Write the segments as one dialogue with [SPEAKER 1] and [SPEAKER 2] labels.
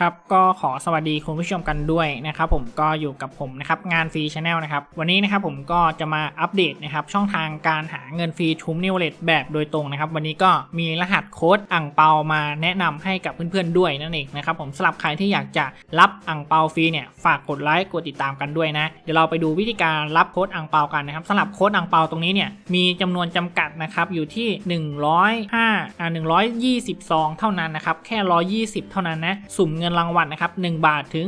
[SPEAKER 1] ครับก็ขอสวัสดีคุณผู้ชมกันด้วยนะครับผมก็อยู่กับผมนะครับงานฟรีชาแนลนะครับวันนี้นะครับผมก็จะมาอัปเดตนะครับช่องทางการหาเงินฟรีทูมนิวเลตแบบโดยตรงนะครับวันนี้ก็มีรหัสโค้ดอ่างเปามาแนะนำให้กับเพื่อนๆด้วยนั่นเองนะครับผมสำหรับใครที่อยากจะรับอ่างเปาฟรีเนี่ยฝากกดไลค์กดติดตามกันด้วยนะเดี๋ยวเราไปดูวิธีการรับโค้ดอ่างเปากันนะครับสำหรับโค้ดอ่างเปาตรงนี้เนี่ยมีจำนวนจำกัดนะครับอยู่ที่ 105อ่า120ซองเท่านั้นนะครับแค่ 120 เท่านั้นนะสุ่มเงินินรางวัลนะครับ1บาทถึง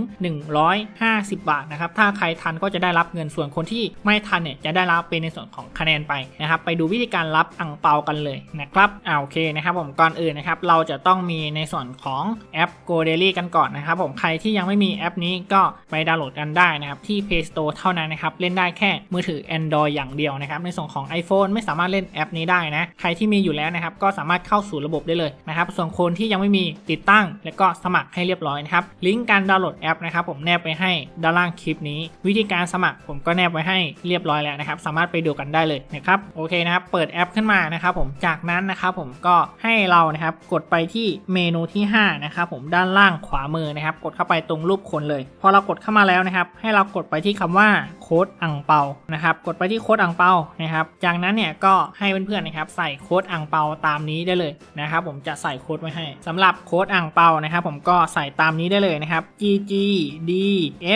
[SPEAKER 1] 150 บาทนะครับถ้าใครทันก็จะได้รับเงินส่วนคนที่ไม่ทันเนี่ยจะได้รับเป็นในส่วนของคะแนนไปนะครับไปดูวิธีการรับอ่งเปากันเลยนะครับอ่าโอเคนะครับผมก่อนอื่นนะครับเราจะต้องมีในส่วนของแอป Go Daily กันก่อนนะครับผมใครที่ยังไม่มีแอปนี้ก็ไปดาวน์โหลดกันได้นะครับที่ Play Store เท่านั้นนะครับเล่นได้แค่มือถือ Android อย่างเดียวนะครับในส่วนของ iPhone ไม่สามารถเล่นแอปนี้ได้นะใครที่มีอยู่แล้วนะครับก็สามารถเข้าสู่ระบบได้เลยนะครับส่วนคนที่ยังไม่มีติดตั้ง แล้วก็สมัครให้เรียบร้อยนะครับ ลิงก์การดาวน์โหลดแอปนะครับผมแนบไปให้ด้านล่างคลิปนี้ วิธีการสมัครผมก็แนบไว้ให้เรียบร้อยแล้วนะครับ สามารถไปดูกันได้เลยนะครับ โอเคนะครับ เปิดแอปขึ้นมานะครับผม จากนั้นนะครับผมก็ให้เรานะครับกดไปที่เมนูที่5นะครับผมด้านล่างขวามือนะครับ กดเข้าไปตรงรูปคนเลย พอเรากดเข้ามาแล้วนะครับ ให้เรากดไปที่คำว่าโค้ดอ่างเปานะครับ กดไปที่โค้ดอ่างเปานะครับ จากนั้นเนี่ยก็ให้เพื่อนๆนะครับใส่โค้ดอ่างเปาตามนี้ได้เลยนะครับ ผมจะใส่โค้ดไว้ให้สำหรับโค้ดอ่างเปานะครับ ผมก็ใส่ตามนี้ได้เลยนะครับ G G D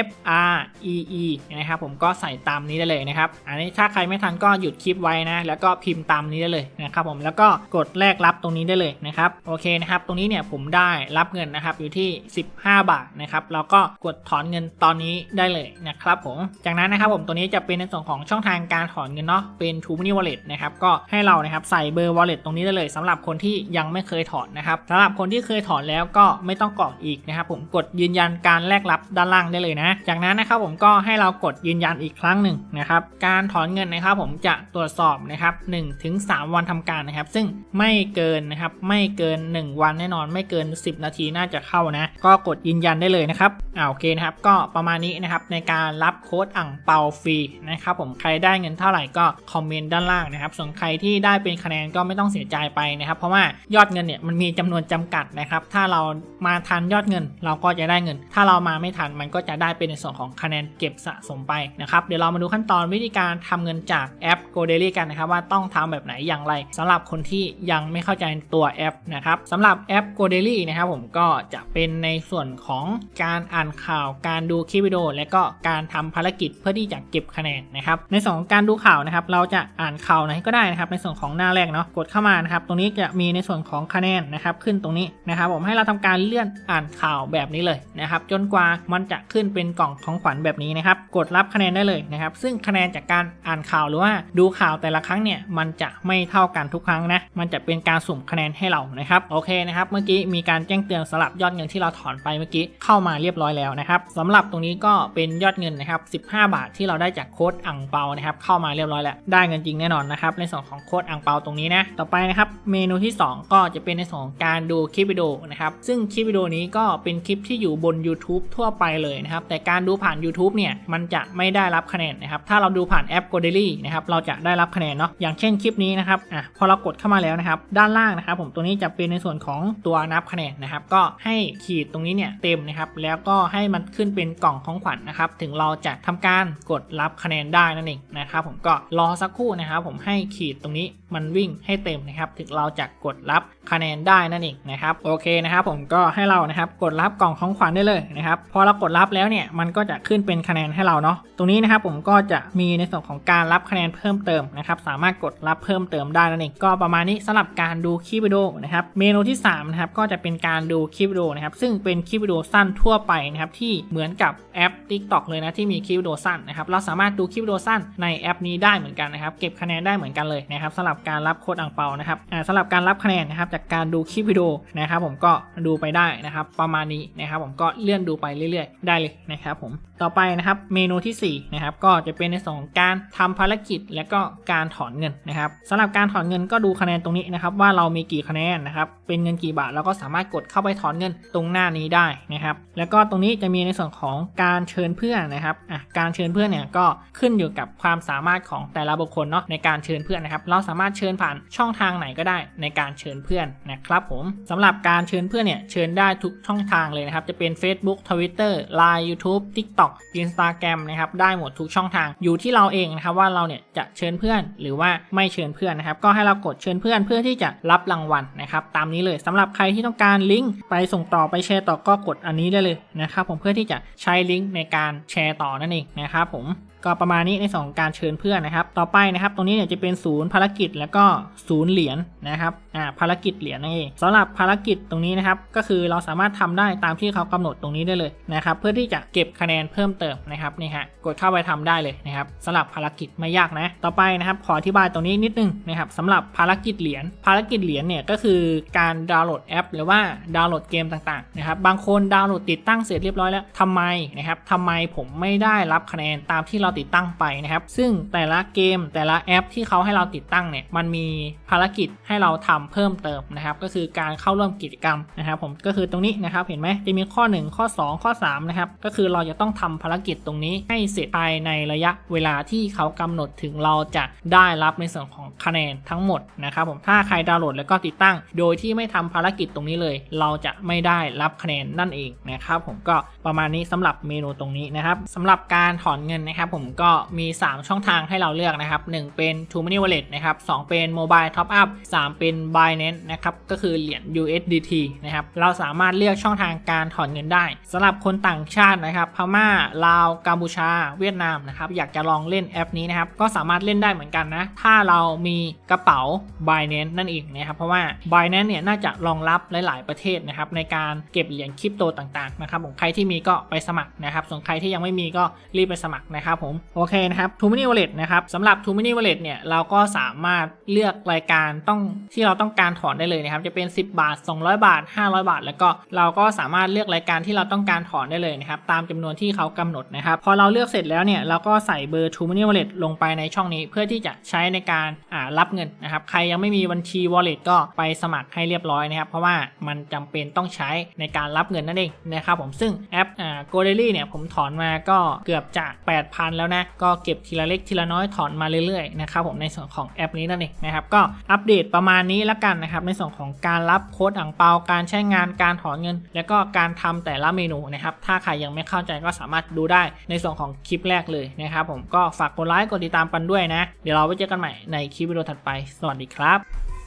[SPEAKER 1] F R E E นะครับผมก็ใส่ตามนี้ได้เลยนะครับ อันนี้ถ้าใครไม่ทันก็หยุดคลิปไว้นะ แล้วก็พิมพ์ตามนี้ได้เลยนะครับผมแล้วก็กดแลกรับตรงนี้ได้เลยนะครับโอเคนะครับ ตรงนี้เนี่ยผมได้รับเงินนะครับอยู่ที่ 15 บาทนะครับแล้วก็กดถอนเงินตอนนี้ได้เลยนะครับผมจากนั้นนะครับผมตัวนี้จะเป็นในส่วนของช่องทางการถอนเงินเนาะเป็น t o m o n e y Wallet นะครับก็ให้เรานะครับใส่เบอร์ Wallet ตรงนี้ได้เลยสำหรับคนที่ยังไม่เคยถอนนะครับสำหรับคนที่เคยถอนแล้วก็ไม่ต้องกรอกอีกนะครับผมกดยืนยันการแลกรับด้านล่างได้เลยนะ จากนั้นนะครับผมก็ให้เรากดยืนยันอีกครั้งหนึ่งนะครับการถอนเงินนะครับผมจะตรวจสอบนะครับ1ถึง3วันทำการนะครับ ซึ่งไม่เกินนะครับไม่เกิน 1 วันแน่นอนไม่เกิน 10 นาทีน่าจะเข้านะ ก็กดยืนยันได้เลยนะครับอ่าโอเคนะครับก็ประมาณนี้นะครับในการรับโค้ดอ่างเปาฟรีนะครับผมใครได้เงินเท่าไหร่ก็คอมเมนต์ด้านล่างนะครับส่วนใครที่ได้เป็นคะแนนก็ไม่ต้องเสียใจไปนะครับ เพราะว่ายอดเงินเนี่ยมันมีจำนวนจำกัดนะครับ ถ้าเรามาทันยอดเงินเราก็จะได้เงิน ถ้าเรามาไม่ทันมันก็จะได้เป็นในส่วนของคะแนนเก็บสะสมไปนะครับเดี๋ยวเรามาดูขั้นตอนวิธีการทำเงินจากแอป Go Daily กันนะครับว่าต้องทำแบบไหนอย่างไรสำหรับคนที่ยังไม่เข้าใจตัวแอปนะครับสำหรับแอป Go Daily นะครับผมก็จะเป็นในส่วนของการอ่านข่าว การดูคลิปวิดีโอและก็การทำภารกิจเพื่อที่จะเก็บคะแนนนะครับในส่วนของการดูข่าวนะครับเราจะอ่านข่าวไหนก็ได้นะครับในส่วนของหน้าแรกเนาะกดเข้ามานะครับตรงนี้จะมีในส่วนของคะแนนนะครับขึ้นตรงนี้นะครับผมให้เราทำการเลื่อนอ่านข่าวแบบนี้เลยนะครับ จนกว่ามันจะขึ้นเป็นกล่องของขวัญแบบนี้นะครับ กดรับคะแนนได้เลยนะครับ ซึ่งคะแนนจากการอ่านข่าวหรือว่าดูข่าวแต่ละครั้งเนี่ยมันจะไม่เท่ากันทุกครั้งนะ มันจะเป็นการสุ่มคะแนนให้เรานะครับ โอเคนะครับ เมื่อกี้มีการแจ้งเตือนสำหรับยอดเงินที่เราถอนไปเมื่อกี้เข้ามาเรียบร้อยแล้วนะครับสำหรับตรงนี้ก็เป็นยอดเงินนะครับ 15 บาทที่เราได้จากโค้ดอ่างเปานะครับ เข้ามาเรียบร้อยแล้ว ได้เงินจริงแน่นอนนะครับ ในส่วนของโค้ดอ่างเปาตรงนี้นะ ต่อไปนะครับ เมนูที่ 2 ก็จะเป็นในส่วนของการดูคลิปวิดีโอนะครับ ซึ่งคลิปวิดีโอนี้ก็เป็นคลิปที่อยู่บน YouTube ทั่วไปเลยนะครับแต่การดูผ่าน YouTube เนี่ยมันจะไม่ได้รับคะแนนนะครับถ้าเราดูผ่านแอป g o d a i l y นะครับเราจะได้รับคะแนนเนาะอย่างเช่นคลิปนี้นะครับอะพอเรากดเข้ามาแล้วนะครับด้านล่างนะครับ ผมตัวนี้จะเป็นในส่วนของตัวนับคะแนนนะครับก็ให้ขีดตรงนี้เนี่ยเต็มนะครับแล้วก็ให้มันขึ้นเป็นกล่องของขวัญนะครับถึงเราจะทำการกดรับคะแนนได้นั่นเองนะครับผมก็รอสักครู่นะครับ ผมให้ขีดตรงนี้มันวิ่งให้เต็มนะครับ ถึงเราจะกดรับคะแนนได้นั่นเองนะครับโอเคนะครับผมก็ให้เรานะครับกดรับกล่องของขวัญได้เลยนะครับพอเรากดรับแล้วเนี่ยมันก็จะขึ้นเป็นคะแนนให้เราเนาะตรงนี้นะครับผมก็จะมีในส่วนของการรับคะแนนเพิ่มเติมนะครับสามารถกดรับเพิ่มเติมได้นั่นเองก็ประมาณนี้สำหรับการดูคลิปวิดีโอนะครับเมนูที่3นะครับก็จะเป็นการดูคลิปวิดีโอนะครับซึ่งเป็นคลิปวิดีโอสั้นทั่วไปนะครับที่เหมือนกับแอป TikTok เลยนะที่มีคลิปวิดีโอสั้นนะครับเราสามารถดูคลิปวิดีโอสั้นในแอปนี้ได้เหมือนกันนะครับเก็บคะแนนได้เหมือนกันเลยนะครับสำหรับการรับโค้ดอ่างเปานะครับอ่าสำหรับการรับคะแนนนะครับจากการดูคลิปวิดีโอนะครับผมก็ดูไปได้นะครับประมาณนี้นะครับผมก็เลื่อนดูไปเรื่อยๆ ได้เลยนะครับผมต่อไปนะครับเมนูที่4นะครับก็จะเป็นในส่วนของการทำภารกิจ และก็การถอนเงินนะครับสำหรับการถอนเงินก็ดูคะแนนตรงนี้นะครับว่าเรามีกี่คะแนนนะครับเป็นเงินกี่บาทเราก็สามารถกดเข้าไปถอนเงินตรงหน้านี้ได้นะครับแล้วก็ตรงนี้จะมีในส่วนของการเชิญเพื่อนนะครับอะการเชิญเพื่อนเนี่ยก็ขึ้นอยู่กับความสามารถของแต่ละบุคคลเนาะในการเชิญเพื่อนนะครับเราสามารถเชิญผ่านช่องทางไหนก็ได้ในการเชิญเพื่อนนะครับผมสำหรับการเชิญเพื่อนเนี่ยเชิญได้ทุกช่องทางเลยนะครับ จะเป็น Facebook Twitter Line YouTube TikTok Instagram นะครับ ได้หมดทุกช่องทาง อยู่ที่เราเองนะครับว่าเราเนี่ยจะเชิญเพื่อนหรือว่าไม่เชิญเพื่อนนะครับ ก็ให้เรากดเชิญเพื่อนเพื่อที่จะรับรางวัลนะครับ ตามนี้เลยสำหรับใครที่ต้องการลิงก์ไปส่งต่อไปแชร์ต่อก็กดอันนี้ได้เลยนะครับผมเพื่อที่จะใช้ลิงก์ในการแชร์ต่อนั่นเองนะครับผม ก็ประมาณนี้ในสองการเชิญเพื่อนนะครับ ต่อไปนะครับ ตรงนี้เนี่ยจะเป็นศูนย์ภารกิจแล้วก็ศูนย์เหรียญนะครับอ่าภารกิจเหรียญนั่นเองสำหรับภารกิจตรงนี้นะครับ ก็คือเราสามารถทำได้ตามที่เขากำหนดตรงนี้ได้เลยนะครับ เพื่อที่จะเก็บคะแนนเพิ่มเติมนะครับนี่ฮะกดเข้าไปทำได้เลยนะครับสำหรับภารกิจไม่ยากนะ ต่อไปนะครับ ขออธิบายตรงนี้นิดนึงนะครับสำหรับภารกิจเหรียญภารกิจเหรียญเนี่ยก็คือการดาวน์โหลดแอป หรือว่าดาวน์โหลดเกมต่างๆนะครับบางคนดาวน์โหลดติดตั้งเสร็จเรียบร้อยแล้วทำไมนะครับทำไมผมไม่ได้รับคะแนนตามที่เราติดตั้งไปนะครับ ซึ่งแต่ละเกมแต่ละแอปที่เขาให้เราติดตั้งเนี่ยมันมีภารกิจให้เราทำเพิ่มเติมนะครับ ก็คือการเข้าร่วมกิจกรรมนะครับ ผมก็คือตรงนี้นะครับเห็นไหมจะมีข้อ 1 ข้อ 2 ข้อ3นะครับก็คือเราจะต้องทำภารกิจตรงนี้ให้เสร็จภายในระยะเวลาที่เขากำหนดถึงเราจะได้รับในส่วนของคะแนนทั้งหมดนะครับผมถ้าใครดาวน์โหลดแล้วก็ติดตั้ง โดยที่ไม่ทำภารกิจตรงนี้เลย เราจะไม่ได้รับคะแนนนั่นเองนะครับผมก็ประมาณนี้สำหรับเมนูตรงนี้นะครับสำหรับการถอนเงินนะครับผมก็มี 3 ช่องทางให้เราเลือกนะครับ 1 เป็น t o Money Wallet นะครับ2เป็น Mobile Top Up 3 เป็น Binance นะครับก็คือเหรียญ USDT นะครับเราสามารถเลือกช่องทางการถอนเงินได้สำหรับคนต่างชาตินะครับพม่าลาวกัมพูชา เวียดนามนะครับอยากจะลองเล่นแอปนี้นะครับก็สามารถเล่นได้เหมือนกันนะถ้าเรามีกระเป๋า Binance นั่นเองนะครับเพราะว่า Binance เนี่ยน่าจะรองรับหลาย ๆ ประเทศนะครับในการเก็บเหรียญคริปโตต่าง ๆ นะครับผมใครที่มีก็ไปสมัครนะครับส่วนใครที่ยังไม่มีก็รีบไปสมัครนะครับผมโอเคนะครับ t o Money Wallet นะครับสำหรับ t o Money Wallet เนี่ยเราก็สามารถเลือกรายการต้องที่เราต้องการถอนได้เลยนะครับจะเป็น 10 บาท 200 บาท 500 บาท แล้วก็เราก็สามารถเลือกรายการที่เราต้องการถอนได้เลยนะครับตามจำนวนที่เขากำหนดนะครับพอเราเลือกเสร็จแล้วเนี่ยเราก็ใส่เบอร์ t o Money Wallet ลงไปในช่องนี้ เพื่อที่จะใช้ในการรับเงินนะครับใครยังไม่มีบัญชี Wallet ก็ไปสมัครให้เรียบร้อยนะครับ เพราะว่ามันจำเป็นต้องใช้ในการรับเงินนั่นเองนะครับผมซึ่งแอปอ่า g o d a i l y เนี่ยผมถอนมาก็เกือบจะ 8,000แล้วนะ ก็เก็บทีละเล็กทีละน้อยถอนมาเรื่อยๆนะครับผมในส่วนของแอปนี้นั่นเองนะครับก็อัปเดตประมาณนี้แล้วกันนะครับในส่วนของการรับโค้ดอ่างเปาการใช้งานการถอนเงิน แล้วก็การทำแต่ละเมนูนะครับถ้าใครยังไม่เข้าใจก็สามารถดูได้ในส่วนของคลิปแรกเลยนะครับผมก็ฝากกดไลค์กดติดตามกันด้วยนะ เดี๋ยวเราไว้เจอกันใหม่ในคลิปวิดีโอถัดไป สวัสดีครับ